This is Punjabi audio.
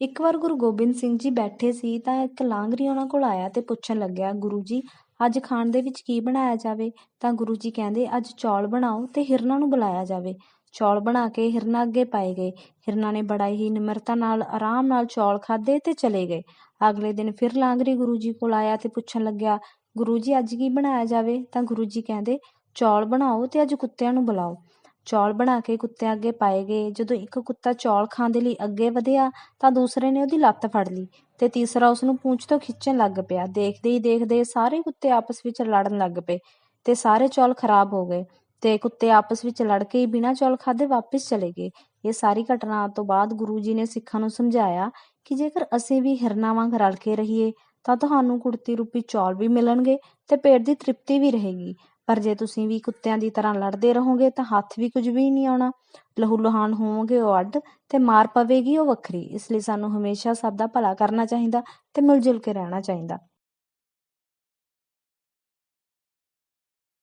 ਇੱਕ ਵਾਰ ਗੁਰੂ ਗੋਬਿੰਦ ਸਿੰਘ ਜੀ ਬੈਠੇ ਸੀ ਤਾਂ ਇੱਕ ਲਾਂਗਰੀ ਉਹਨਾਂ ਕੋਲ ਆਇਆ ਤੇ ਪੁੱਛਣ ਲੱਗਿਆ, ਗੁਰੂ ਜੀ, ਅੱਜ ਖਾਣ ਦੇ ਵਿੱਚ ਕੀ ਬਣਾਇਆ ਜਾਵੇ? ਤਾਂ ਗੁਰੂ ਜੀ ਕਹਿੰਦੇ, ਅੱਜ ਚੌਲ ਬਣਾਓ ਤੇ ਹਿਰਨਾ ਨੂੰ ਬੁਲਾਇਆ ਜਾਵੇ। ਚੌਲ ਬਣਾ ਕੇ ਹਿਰਨਾ ਅੱਗੇ ਪਾਏ ਗਏ। ਹਿਰਨਾ ਨੇ ਬੜਾ ਹੀ ਨਿਮਰਤਾ ਨਾਲ, ਆਰਾਮ ਨਾਲ ਚੌਲ ਖਾਦੇ ਤੇ ਚਲੇ ਗਏ। ਅਗਲੇ ਦਿਨ ਫਿਰ ਲਾਂਗਰੀ ਗੁਰੂ ਜੀ ਕੋਲ ਆਇਆ ਤੇ ਪੁੱਛਣ ਲੱਗਿਆ, ਗੁਰੂ ਜੀ, ਅੱਜ ਕੀ ਬਣਾਇਆ ਜਾਵੇ? ਤਾਂ ਗੁਰੂ ਜੀ ਕਹਿੰਦੇ, ਚੌਲ ਬਣਾਓ ਤੇ ਅੱਜ ਕੁੱਤਿਆਂ ਨੂੰ ਬੁਲਾਓ। ਚੌਲ ਬਣਾ ਕੇ ਕੁੱਤੇ ਅੱਗੇ ਪਾਏ ਗਏ। ਜਦੋਂ ਇੱਕ ਕੁੱਤਾ ਚੌਲ ਖਾਣ ਦੇ ਲਈ ਅੱਗੇ ਵਧਿਆ ਤਾਂ ਦੂਸਰੇ ਨੇ ਉਹਦੀ ਲੱਤ ਫੜ ਲਈ ਤੇ ਤੀਸਰਾ ਉਸ ਨੂੰ ਪੂੰਛ ਤੋਂ ਖਿੱਚਣ ਲੱਗ ਪਿਆ। ਦੇਖਦੇ ਹੀ ਦੇਖਦੇ ਸਾਰੇ ਕੁੱਤੇ ਆਪਸ ਵਿੱਚ ਲੜਨ ਲੱਗ ਪਏ ਤੇ ਸਾਰੇ ਚੌਲ ਖਰਾਬ ਹੋ ਗਏ ਤੇ ਕੁੱਤੇ ਆਪਸ ਵਿੱਚ ਲੜ ਕੇ ਹੀ ਬਿਨਾਂ ਚੌਲ ਖਾਧੇ ਵਾਪਸ ਚਲੇ ਗਏ। ਇਹ ਸਾਰੀ ਘਟਨਾ ਤੋਂ ਬਾਅਦ ਗੁਰੂ ਜੀ ਨੇ ਸਿੱਖਾਂ ਨੂੰ ਸਮਝਾਇਆ ਕਿ ਜੇਕਰ ਅਸੀਂ ਵੀ ਹਿਰਨਾਂ ਵਾਂਗ ਰਲ ਕੇ ਰਹੀਏ ਤਾਂ ਤੁਹਾਨੂੰ ਕੁੜਤੀ ਰੂਪੀ ਚੌਲ ਵੀ ਮਿਲਣਗੇ ਤੇ ਪੇਟ ਦੀ ਤ੍ਰਿਪਤੀ ਵੀ ਰਹੇਗੀ। ਪਰ ਜੇ ਤੁਸੀਂ ਵੀ ਕੁੱਤਿਆਂ ਦੀ ਤਰ੍ਹਾਂ ਲੜਦੇ ਰਹੋਗੇ ਤਾਂ ਹੱਥ ਵੀ ਕੁਝ ਵੀ ਨਹੀਂ ਆਉਣਾ। ਲਹੂ ਲੁਹਾਨ ਹੋਵੋਗੇ, ਉਹ ਅੱਡ ਤੇ ਮਾਰ ਪਵੇਗੀ, ਉਹ ਵੱਖਰੀ। ਇਸ ਲਈ ਸਾਨੂੰ ਹਮੇਸ਼ਾ ਸਭ ਦਾ ਭਲਾ ਕਰਨਾ ਚਾਹੀਦਾ ਤੇ ਮਿਲ ਜੁਲ ਕੇ ਰਹਿਣਾ ਚਾਹੀਦਾ।